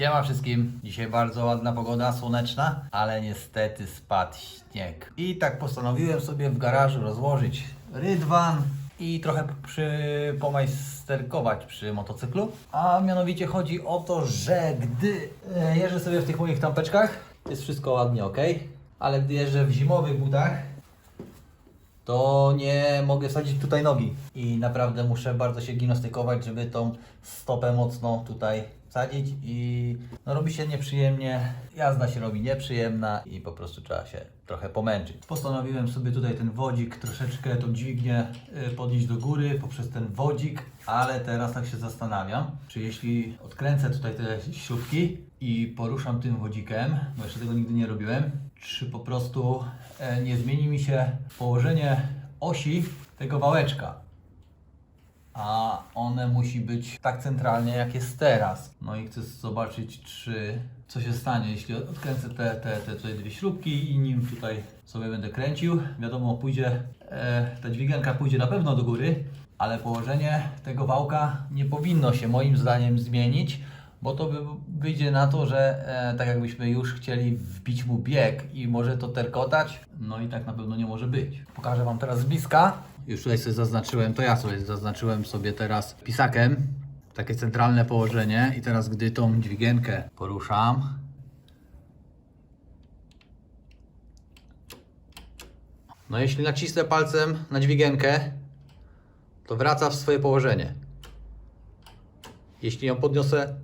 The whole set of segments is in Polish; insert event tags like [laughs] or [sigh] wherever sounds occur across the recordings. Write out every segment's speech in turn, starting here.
Siema wszystkim. Dzisiaj bardzo ładna pogoda, słoneczna, ale niestety spadł śnieg. I tak postanowiłem sobie w garażu rozłożyć rydwan i trochę przy, pomajsterkować przy motocyklu. A mianowicie chodzi o to, że gdy e, jeżdżę sobie w tych moich tampeczkach, jest wszystko ładnie ok, ale gdy jeżdżę w zimowych butach, to nie mogę wsadzić tutaj nogi. I naprawdę muszę bardzo się gimnastykować, żeby tą stopę mocno tutaj wsadzić i no, robi się nieprzyjemnie. Jazda się robi nieprzyjemna i po prostu trzeba się trochę pomęczyć. Postanowiłem sobie tutaj ten wodzik, troszeczkę tą dźwignię y, podnieść do góry poprzez ten wodzik, ale teraz tak się zastanawiam, czy jeśli odkręcę tutaj te śrubki i poruszam tym wodzikiem, bo jeszcze tego nigdy nie robiłem, czy po prostu e, nie zmieni mi się położenie osi tego wałeczka. A one musi być tak centralnie, jak jest teraz. No i chcę zobaczyć, czy co się stanie, jeśli odkręcę te, te, te tutaj dwie śrubki i nim tutaj sobie będę kręcił. Wiadomo, pójdzie, e, ta dźwigienka pójdzie na pewno do góry, ale położenie tego wałka nie powinno się moim zdaniem zmienić, bo to by wyjdzie na to, że e, tak jakbyśmy już chcieli wbić mu bieg i może to terkotać, no i tak na pewno nie może być. Pokażę Wam teraz z bliska. Już tutaj sobie zaznaczyłem, to ja sobie zaznaczyłem sobie teraz pisakiem takie centralne położenie i teraz gdy tą dźwigienkę poruszam, no jeśli nacisnę palcem na dźwigienkę, to wraca w swoje położenie. Jeśli ją podniosę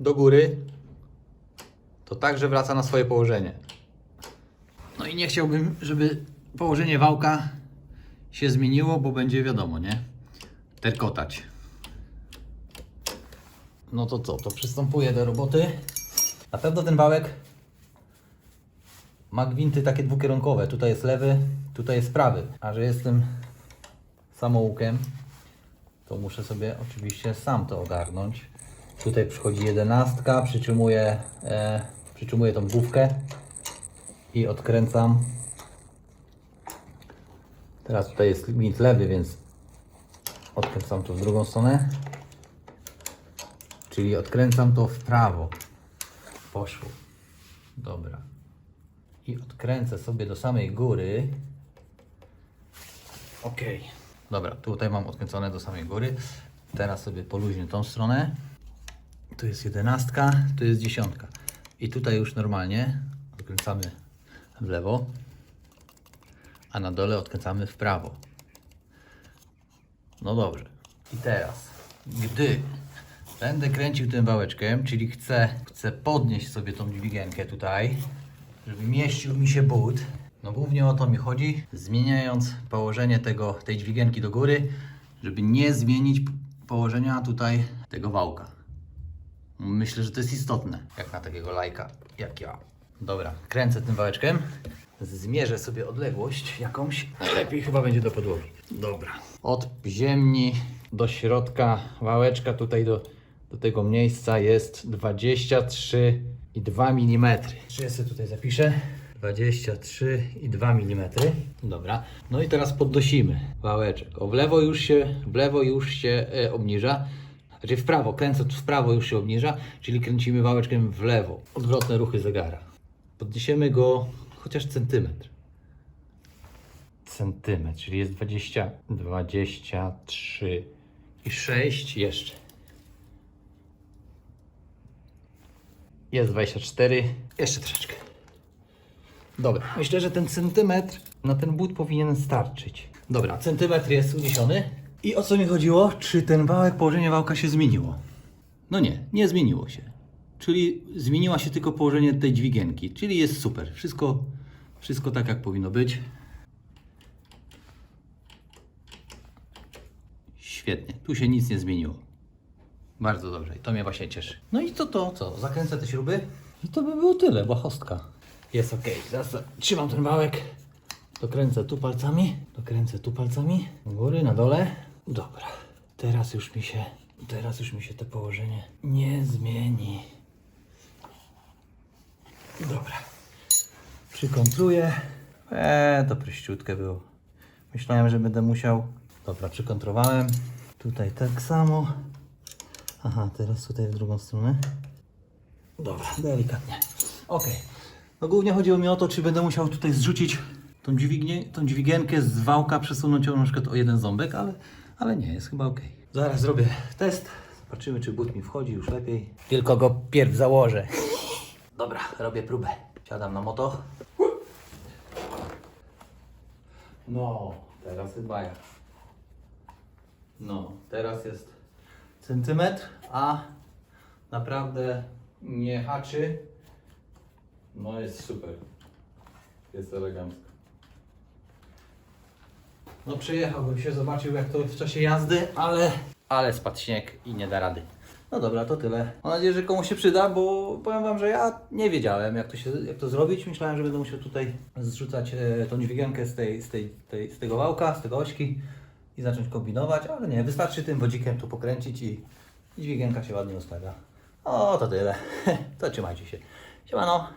do góry, to także wraca na swoje położenie. No i nie chciałbym, żeby położenie wałka się zmieniło, bo będzie wiadomo, nie? Terkotać. No to co? To przystępuję do roboty. Na pewno ten wałek ma gwinty takie dwukierunkowe. Tutaj jest lewy, tutaj jest prawy. A że jestem samoukiem, to muszę sobie oczywiście sam to ogarnąć. Tutaj przychodzi jedenastka, przytrzymuję, e, przytrzymuję tą główkę i odkręcam. Teraz tutaj jest gwint lewy, więc odkręcam to w drugą stronę. Czyli odkręcam to w prawo. Poszło. Dobra. I odkręcę sobie do samej góry. Ok. Dobra, tutaj mam odkręcone do samej góry. Teraz sobie poluźnię tą stronę. Tu jest jedenastka, tu jest dziesiątka. I tutaj już normalnie odkręcamy w lewo, a na dole odkręcamy w prawo. No dobrze. I teraz, gdy będę kręcił tym wałeczkiem, czyli chcę, chcę podnieść sobie tą dźwigienkę tutaj, żeby mieścił mi się but. No głównie o to mi chodzi, zmieniając położenie tego, tej dźwigienki do góry, żeby nie zmienić położenia tutaj tego wałka. Myślę, że to jest istotne, jak na takiego lajka, jak ja. Dobra, kręcę tym wałeczkiem. Zmierzę sobie odległość jakąś. Lepiej chyba będzie do podłogi. Dobra. Od ziemni do środka wałeczka, tutaj do, do tego miejsca jest 23,2 mm. Czy ja sobie tutaj zapiszę? 23,2 mm. Dobra. No i teraz podnosimy wałeczek. O, w lewo już się, w lewo już się e, obniża. Znaczy w prawo, kręcę w prawo już się obniża, czyli kręcimy wałeczkiem w lewo. Odwrotne ruchy zegara. Podniesiemy go chociaż centymetr. Centymetr, czyli jest 20, 23 i 6 jeszcze. Jest 24, jeszcze troszeczkę. Dobra, myślę, że ten centymetr na ten but powinien starczyć. Dobra, centymetr jest uniesiony. I o co mi chodziło? Czy ten wałek, położenie wałka się zmieniło? No nie, nie zmieniło się. Czyli zmieniła się tylko położenie tej dźwigienki, czyli jest super. Wszystko, wszystko tak jak powinno być. Świetnie, tu się nic nie zmieniło. Bardzo dobrze i to mnie właśnie cieszy. No i to to, co? Zakręcę te śruby i to by było tyle, błahostka. Jest ok. Teraz trzymam ten wałek, dokręcę tu palcami, dokręcę tu palcami, do góry, na dole. Dobra, teraz już mi się, teraz już mi się to położenie nie zmieni. Dobra, przykontruję. Eee, to prościutkie było. Myślałem, że będę musiał. Dobra, przykontrowałem. Tutaj tak samo. Aha, teraz tutaj w drugą stronę. Dobra, delikatnie. Okej. No głównie chodziło mi o to, czy będę musiał tutaj zrzucić tą, dźwignię, tą dźwigienkę z wałka, przesunąć ją na przykład o jeden ząbek, ale, ale nie, jest chyba ok. Zaraz zrobię test. Zobaczymy, czy but mi wchodzi już lepiej. Tylko go pierw założę. [laughs] Dobra, robię próbę. Siadam na moto. No, teraz chyba ja. No, teraz jest centymetr, a naprawdę nie haczy. No jest super. Jest elegancko. No przejechałbym się, zobaczył jak to w czasie jazdy, ale... Ale spadł śnieg i nie da rady. No dobra, to tyle. Mam nadzieję, że komuś się przyda, bo powiem Wam, że ja nie wiedziałem jak to, się, jak to zrobić. Myślałem, że będę musiał tutaj zrzucać e, tą dźwigienkę z, tej, z, tej, tej, z tego wałka, z tego ośki i zacząć kombinować, ale nie, wystarczy tym wodzikiem tu pokręcić i, i dźwigienka się ładnie ustawia. O, to tyle. [laughs] To trzymajcie się. Siemano.